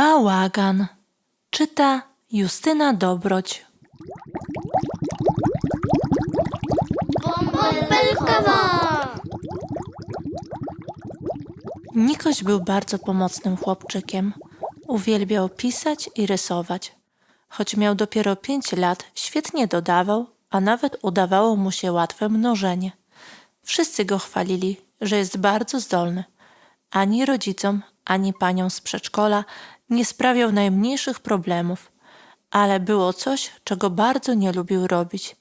Bałagan. Czyta Justyna Dobroć. Bąbelkowa! Nikoś był bardzo pomocnym chłopczykiem. Uwielbiał pisać i rysować. Choć miał dopiero pięć lat, świetnie dodawał, a nawet udawało mu się łatwe mnożenie. Wszyscy go chwalili, że jest bardzo zdolny. Ani rodzicom, ani paniom z przedszkola nie sprawiał najmniejszych problemów, ale było coś, czego bardzo nie lubił robić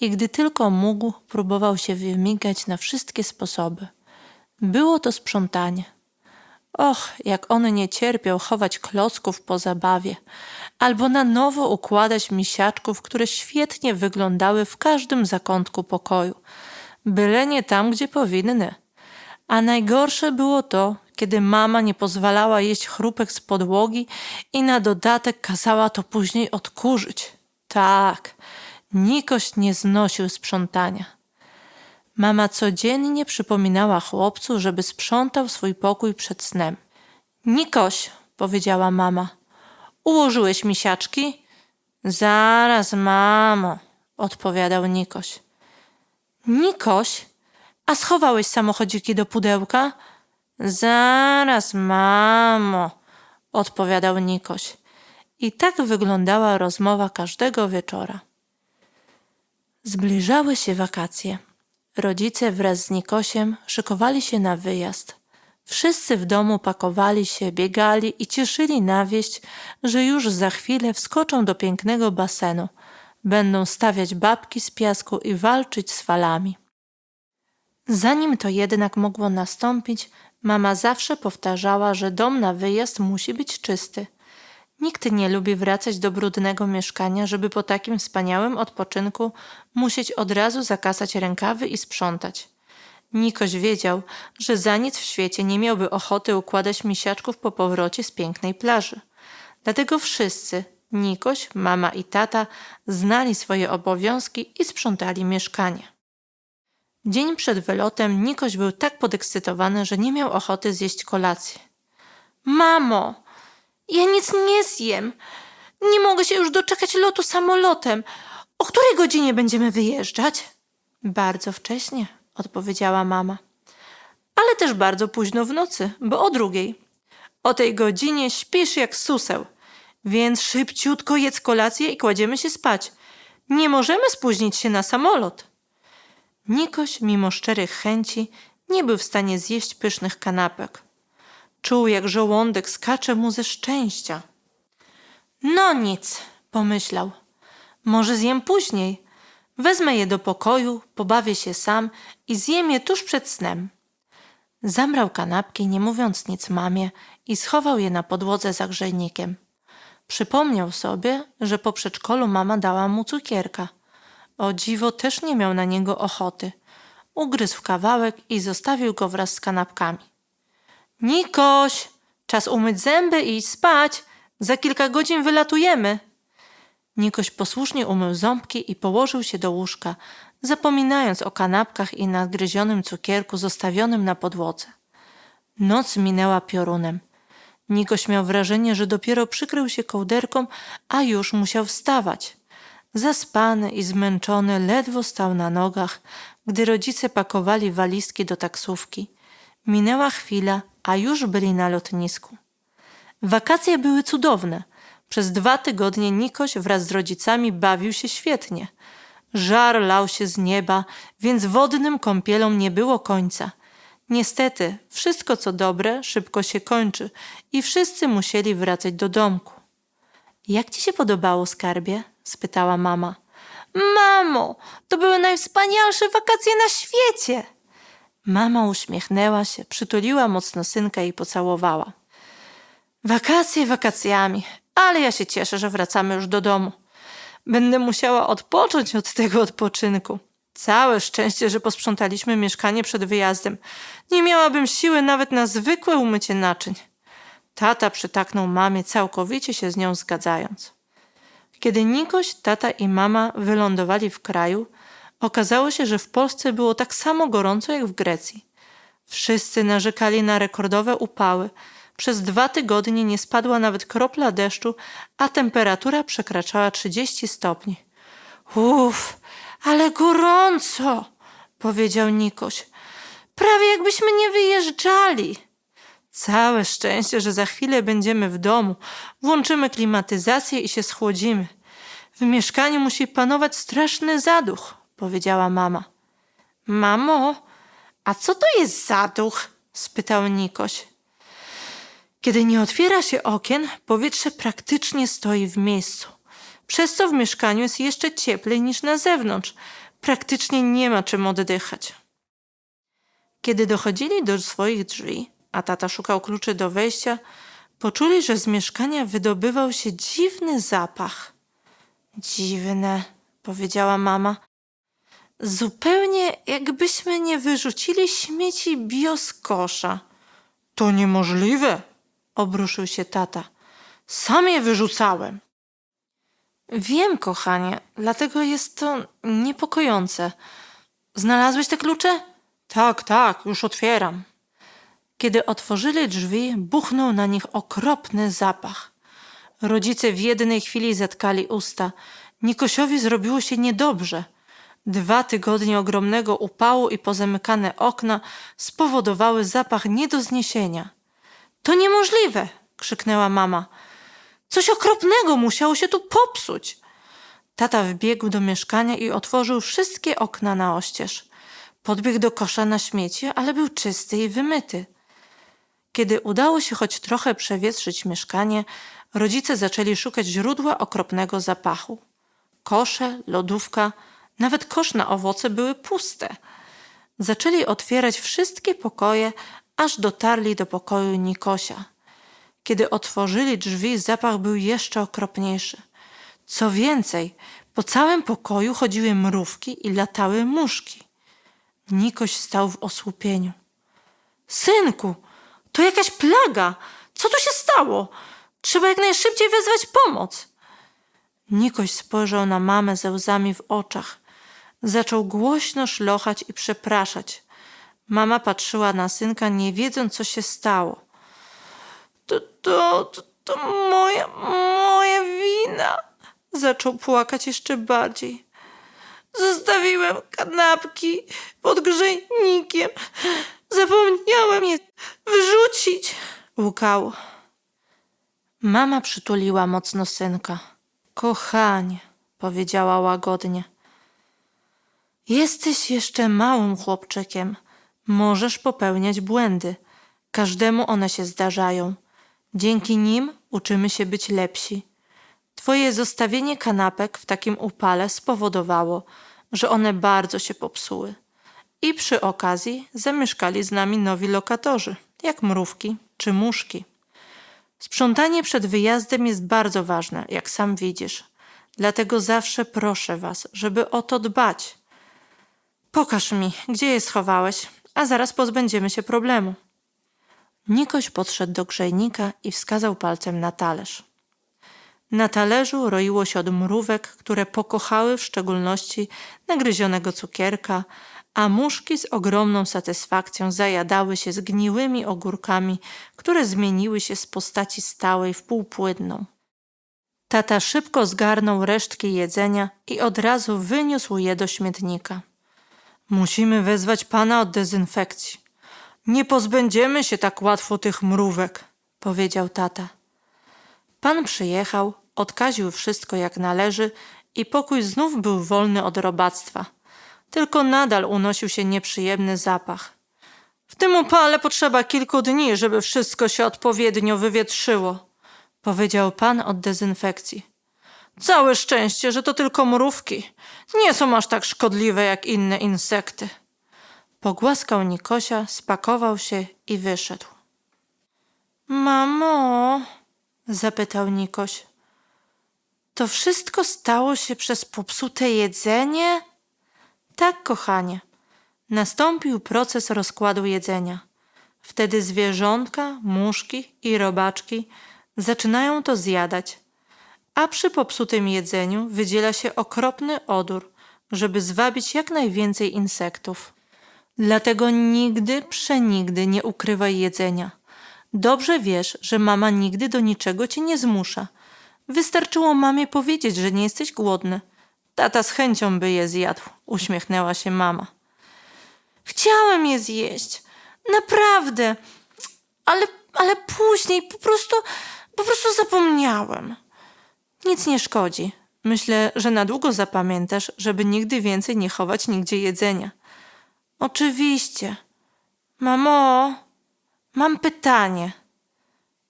i gdy tylko mógł, próbował się wymigać na wszystkie sposoby. Było to sprzątanie. Och, jak on nie cierpiał chować klocków po zabawie, albo na nowo układać misiaczków, które świetnie wyglądały w każdym zakątku pokoju, byle nie tam, gdzie powinny. A najgorsze było to, kiedy mama nie pozwalała jeść chrupek z podłogi i na dodatek kazała to później odkurzyć. Tak, Nikoś nie znosił sprzątania. Mama codziennie przypominała chłopcu, żeby sprzątał swój pokój przed snem. Nikoś, powiedziała mama, ułożyłeś misiaczki? Zaraz, mamo, odpowiadał Nikoś. Nikoś, a schowałeś samochodziki do pudełka? Zaraz, mamo, odpowiadał Nikoś. I tak wyglądała rozmowa każdego wieczora. Zbliżały się wakacje. Rodzice wraz z Nikosiem szykowali się na wyjazd. Wszyscy w domu pakowali się, biegali i cieszyli na wieść, że już za chwilę wskoczą do pięknego basenu. Będą stawiać babki z piasku i walczyć z falami. Zanim to jednak mogło nastąpić, mama zawsze powtarzała, że dom na wyjazd musi być czysty. Nikt nie lubi wracać do brudnego mieszkania, żeby po takim wspaniałym odpoczynku musieć od razu zakasać rękawy i sprzątać. Nikoś wiedział, że za nic w świecie nie miałby ochoty układać misiaczków po powrocie z pięknej plaży. Dlatego wszyscy, Nikoś, mama i tata, znali swoje obowiązki i sprzątali mieszkanie. Dzień przed wylotem Nikoś był tak podekscytowany, że nie miał ochoty zjeść kolacji. Mamo, ja nic nie zjem. Nie mogę się już doczekać lotu samolotem. O której godzinie będziemy wyjeżdżać? Bardzo wcześnie, odpowiedziała mama. Ale też bardzo późno w nocy, bo o drugiej. O tej godzinie śpisz jak suseł, więc szybciutko jedz kolację i kładziemy się spać. Nie możemy spóźnić się na samolot. Nikoś, mimo szczerych chęci, nie był w stanie zjeść pysznych kanapek. Czuł, jak żołądek skacze mu ze szczęścia. No nic, pomyślał. Może zjem później. Wezmę je do pokoju, pobawię się sam i zjem je tuż przed snem. Zamrał kanapki, nie mówiąc nic mamie, i schował je na podłodze za grzejnikiem. Przypomniał sobie, że po przedszkolu mama dała mu cukierka. O dziwo też nie miał na niego ochoty. Ugryzł kawałek i zostawił go wraz z kanapkami. Nikoś, czas umyć zęby i spać. Za kilka godzin wylatujemy. Nikoś posłusznie umył ząbki i położył się do łóżka, zapominając o kanapkach i nadgryzionym cukierku zostawionym na podłodze. Noc minęła piorunem. Nikoś miał wrażenie, że dopiero przykrył się kołderką, a już musiał wstawać. Zaspany i zmęczony ledwo stał na nogach, gdy rodzice pakowali walizki do taksówki. Minęła chwila, a już byli na lotnisku. Wakacje były cudowne. Przez dwa tygodnie Nikoś wraz z rodzicami bawił się świetnie. Żar lał się z nieba, więc wodnym kąpielom nie było końca. Niestety, wszystko co dobre szybko się kończy i wszyscy musieli wracać do domku. Jak ci się podobało, skarbie? Spytała mama. Mamo, to były najwspanialsze wakacje na świecie! Mama uśmiechnęła się, przytuliła mocno synka i pocałowała. Wakacje wakacjami, ale ja się cieszę, że wracamy już do domu. Będę musiała odpocząć od tego odpoczynku. Całe szczęście, że posprzątaliśmy mieszkanie przed wyjazdem. Nie miałabym siły nawet na zwykłe umycie naczyń. Tata przytaknął mamie, całkowicie się z nią zgadzając. Kiedy Nikoś, tata i mama wylądowali w kraju, okazało się, że w Polsce było tak samo gorąco jak w Grecji. Wszyscy narzekali na rekordowe upały. Przez dwa tygodnie nie spadła nawet kropla deszczu, a temperatura przekraczała 30 stopni. Uff, ale gorąco, powiedział Nikoś. Prawie jakbyśmy nie wyjeżdżali. Całe szczęście, że za chwilę będziemy w domu. Włączymy klimatyzację i się schłodzimy. W mieszkaniu musi panować straszny zaduch, powiedziała mama. Mamo, a co to jest zaduch? spytał Nikoś. Kiedy nie otwiera się okien, powietrze praktycznie stoi w miejscu. Przez co w mieszkaniu jest jeszcze cieplej niż na zewnątrz. Praktycznie nie ma czym oddychać. Kiedy dochodzili do swoich drzwi, a tata szukał kluczy do wejścia, poczuli, że z mieszkania wydobywał się dziwny zapach. Dziwne, powiedziała mama. Zupełnie jakbyśmy nie wyrzucili śmieci bioskosza. To niemożliwe, obruszył się tata. Sam je wyrzucałem. Wiem, kochanie, dlatego jest to niepokojące. Znalazłeś te klucze? Tak, tak, już otwieram. Kiedy otworzyli drzwi, buchnął na nich okropny zapach. Rodzice w jednej chwili zatkali usta. Nikosiowi zrobiło się niedobrze. Dwa tygodnie ogromnego upału i pozamykane okna spowodowały zapach nie do zniesienia. To niemożliwe! krzyknęła mama. Coś okropnego musiało się tu popsuć. Tata wbiegł do mieszkania i otworzył wszystkie okna na oścież. Podbiegł do kosza na śmieci, ale był czysty i wymyty. Kiedy udało się choć trochę przewietrzyć mieszkanie, rodzice zaczęli szukać źródła okropnego zapachu. Kosze, lodówka, nawet kosz na owoce były puste. Zaczęli otwierać wszystkie pokoje, aż dotarli do pokoju Nikosia. Kiedy otworzyli drzwi, zapach był jeszcze okropniejszy. Co więcej, po całym pokoju chodziły mrówki i latały muszki. Nikoś stał w osłupieniu. Synku, to jakaś plaga. Co tu się stało? Trzeba jak najszybciej wezwać pomoc. Nikoś spojrzał na mamę ze łzami w oczach. Zaczął głośno szlochać i przepraszać. Mama patrzyła na synka, nie wiedząc, co się stało. To, to, to, to moja, moja wina. Zaczął płakać jeszcze bardziej. Zostawiłem kanapki pod grzejnikiem. Zapomniałem je wyrzucić. Łukał. Mama przytuliła mocno synka. Kochanie, powiedziała łagodnie. Jesteś jeszcze małym chłopczykiem. Możesz popełniać błędy. Każdemu one się zdarzają. Dzięki nim uczymy się być lepsi. Twoje zostawienie kanapek w takim upale spowodowało, że one bardzo się popsuły. I przy okazji zamieszkali z nami nowi lokatorzy, jak mrówki czy muszki. Sprzątanie przed wyjazdem jest bardzo ważne, jak sam widzisz. Dlatego zawsze proszę was, żeby o to dbać. Pokaż mi, gdzie je schowałeś, a zaraz pozbędziemy się problemu. Nikoś podszedł do grzejnika i wskazał palcem na talerz. Na talerzu roiło się od mrówek, które pokochały w szczególności nagryzionego cukierka, a muszki z ogromną satysfakcją zajadały się zgniłymi ogórkami, które zmieniły się z postaci stałej w półpłynną. Tata szybko zgarnął resztki jedzenia i od razu wyniósł je do śmietnika. Musimy wezwać pana od dezynfekcji. Nie pozbędziemy się tak łatwo tych mrówek, powiedział tata. Pan przyjechał, odkaził wszystko jak należy i pokój znów był wolny od robactwa. Tylko nadal unosił się nieprzyjemny zapach. W tym upale potrzeba kilku dni, żeby wszystko się odpowiednio wywietrzyło, powiedział pan od dezynfekcji. Całe szczęście, że to tylko mrówki. Nie są aż tak szkodliwe jak inne insekty. Pogłaskał Nikosia, spakował się i wyszedł. Mamo, zapytał Nikoś, to wszystko stało się przez popsute jedzenie? Tak, kochanie. Nastąpił proces rozkładu jedzenia. Wtedy zwierzątka, muszki i robaczki zaczynają to zjadać, a przy popsutym jedzeniu wydziela się okropny odór, żeby zwabić jak najwięcej insektów. Dlatego nigdy, przenigdy nie ukrywaj jedzenia. Dobrze wiesz, że mama nigdy do niczego cię nie zmusza. Wystarczyło mamie powiedzieć, że nie jesteś głodny. Tata z chęcią by je zjadł, uśmiechnęła się mama. Chciałem je zjeść. Naprawdę. Ale, ale później po prostu, po prostu zapomniałem. Nic nie szkodzi. Myślę, że na długo zapamiętasz, żeby nigdy więcej nie chować nigdzie jedzenia. Oczywiście. Mamo, mam pytanie.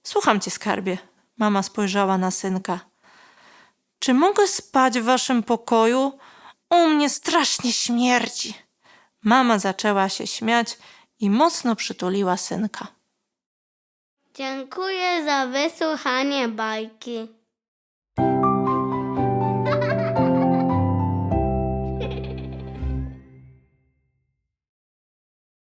Słucham cię, skarbie. Mama spojrzała na synka. Czy mogę spać w waszym pokoju? U mnie strasznie śmierdzi. Mama zaczęła się śmiać i mocno przytuliła synka. Dziękuję za wysłuchanie bajki.